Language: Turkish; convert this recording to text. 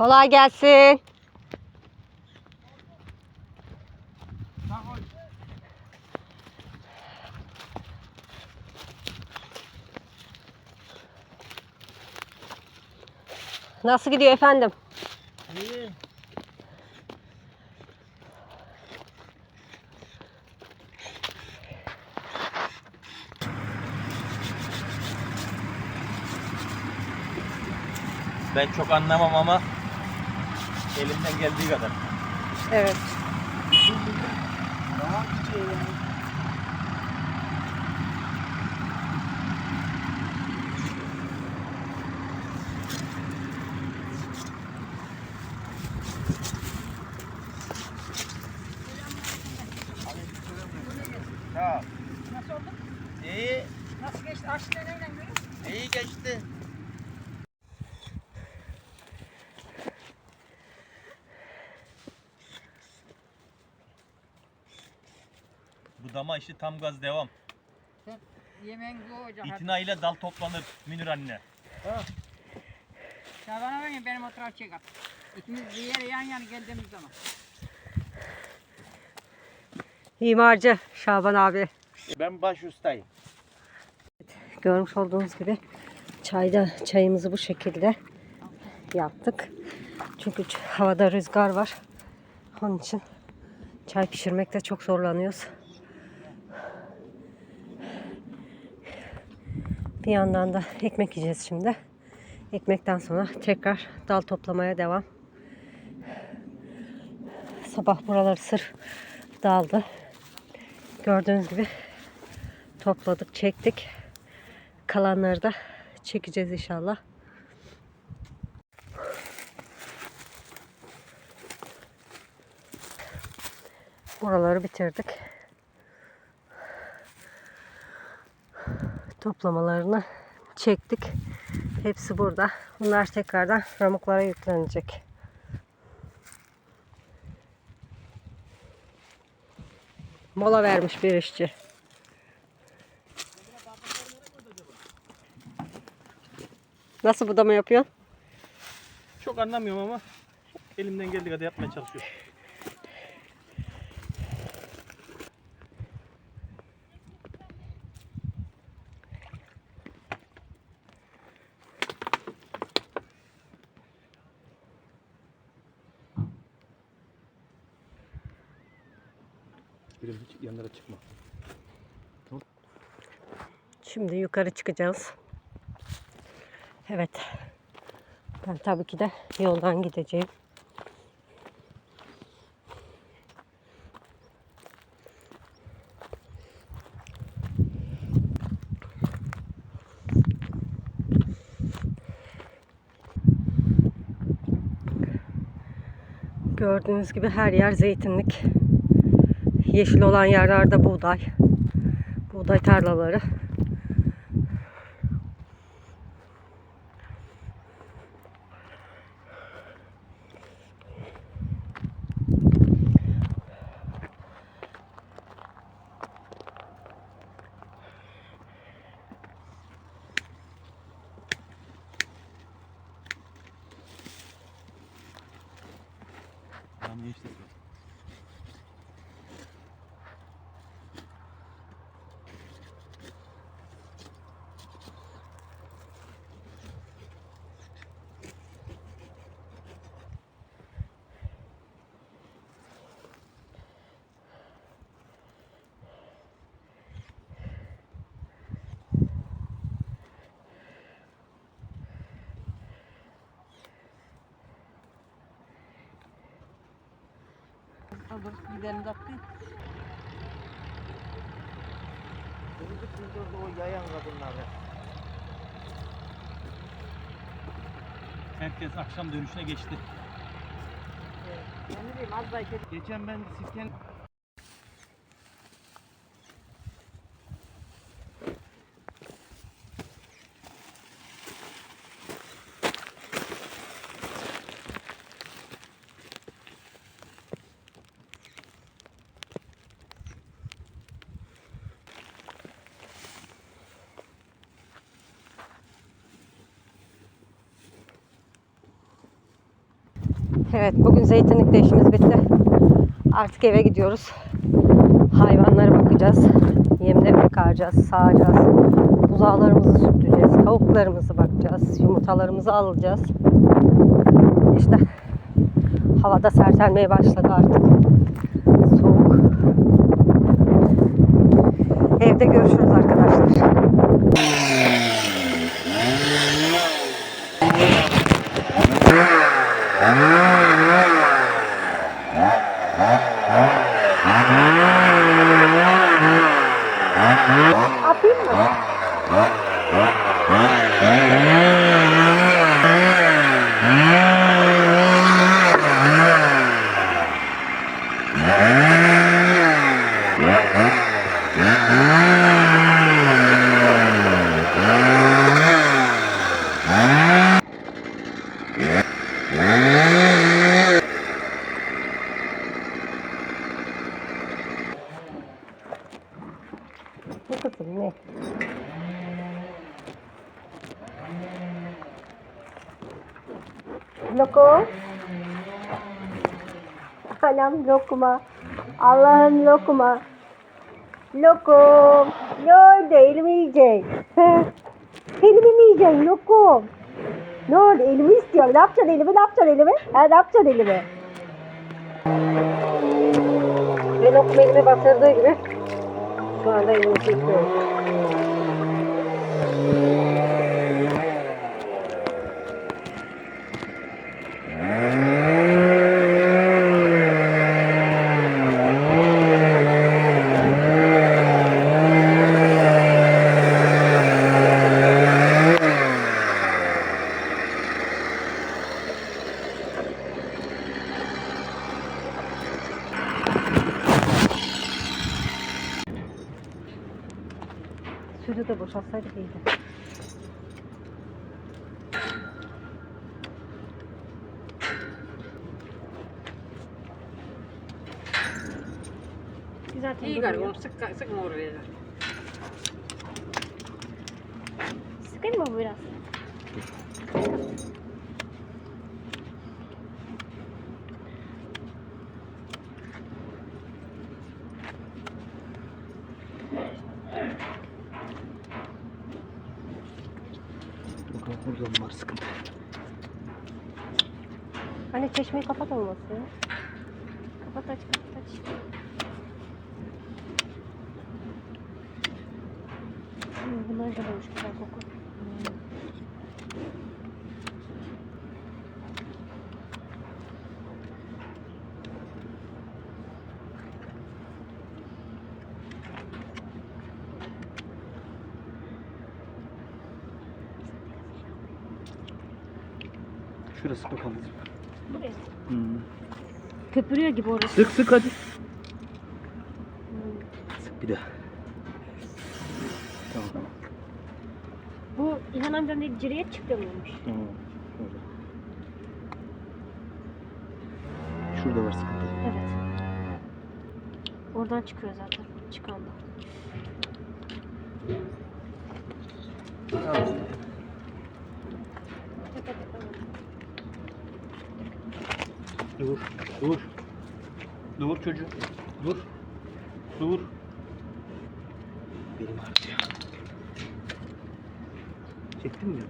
Kolay gelsin. Nasıl gidiyor efendim? İyi. Ben çok anlamam ama elimden geldiği kadar. Evet. Daha küçüğü yani. Ya. Nasıl oldu? İyi, Nasıl geçti? Aşçı neyle görüyor? iyi geçti. Dama işi tam gaz devam. Yemeğin bu hocam. İtinayla dal toplanır Münir anne. Şaban'a verin benim o taraf çek at. İkimiz bir yere yan yana geldiğimiz zaman. Mimarcı Şaban abi. Ben baş ustayım. Görmüş olduğunuz gibi çayda çayımızı bu şekilde yaptık. Çünkü havada rüzgar var. Onun için çay pişirmekte çok zorlanıyoruz. Bir yandan da ekmek yiyeceğiz şimdi. Ekmekten sonra tekrar dal toplamaya devam. Sabah buraları sır daldı. Gördüğünüz gibi topladık, çektik. Kalanları da çekeceğiz inşallah. Buraları bitirdik. Toplamalarını çektik. Hepsi burada. Bunlar tekrardan ramuklara yüklenecek. Mola vermiş bir işçi. Nasıl budama yapıyorsun? Çok anlamıyorum ama elimden geldiği kadar yapmaya çalışıyorum. Hiç yanlara çıkma. Şimdi yukarı çıkacağız. Evet. Ben tabii ki de yoldan gideceğim. Gördüğünüz gibi her yer zeytinlik. Yeşil olan yerlerde buğday. Buğday tarlaları. Tamam geçti. Olur gidelim tatlıyı. Kırmızı kıldırdı o yayan kadınları. Herkes akşam dönüşüne geçti. Ne diyeyim az içelim. Geçen ben sirken... Evet bugün zeytinlikte işimiz bitti. Artık eve gidiyoruz. Hayvanlara bakacağız. Yemlerini çıkaracağız, sağacağız. Buzağlarımızı sütleyeceğiz. Tavuklarımızı bakacağız. Yumurtalarımızı alacağız. İşte havada sertelmeye başladı artık. Soğuk. Evde görüşürüz arkadaşlar. Yeah. Anam lokma. Allah'ım lokma. Lokum. Nerede elimi yiyecek? He? elimi mi yiyeceksin lokum? Ne oldu elimi istiyor. Ne yapacaksın elimi? Ne yapacaksın elimi? Ha, ne yapacaksın elimi? Ben lokum elime batırdığı gibi şu anda elimi çekiyorum. Sürü de boşaltsaydık iyiydi. İyi gari onu sık sıkma oraya. Sıkayım mı biraz? Burada var sıkıntı. Hani çeşmeyi kapat olması ya. Kapat aç kapat aç. Bunlar da hoş Şurası bakalım. Buraya. Hmm. Köpürüyor gibi orası. Sık sık hadi. Sık bir daha. Tamam. Bu İlhan amcam dedi ciriyet çıkıyor muymuş? Tamam. Şurada. Şurada var sıkıntı. Evet. Oradan çıkıyor zaten. Çıkan da. Dur. Dur. Dur çocuğum. Dur. Dur. Benim ağrıyor. Çektin mi?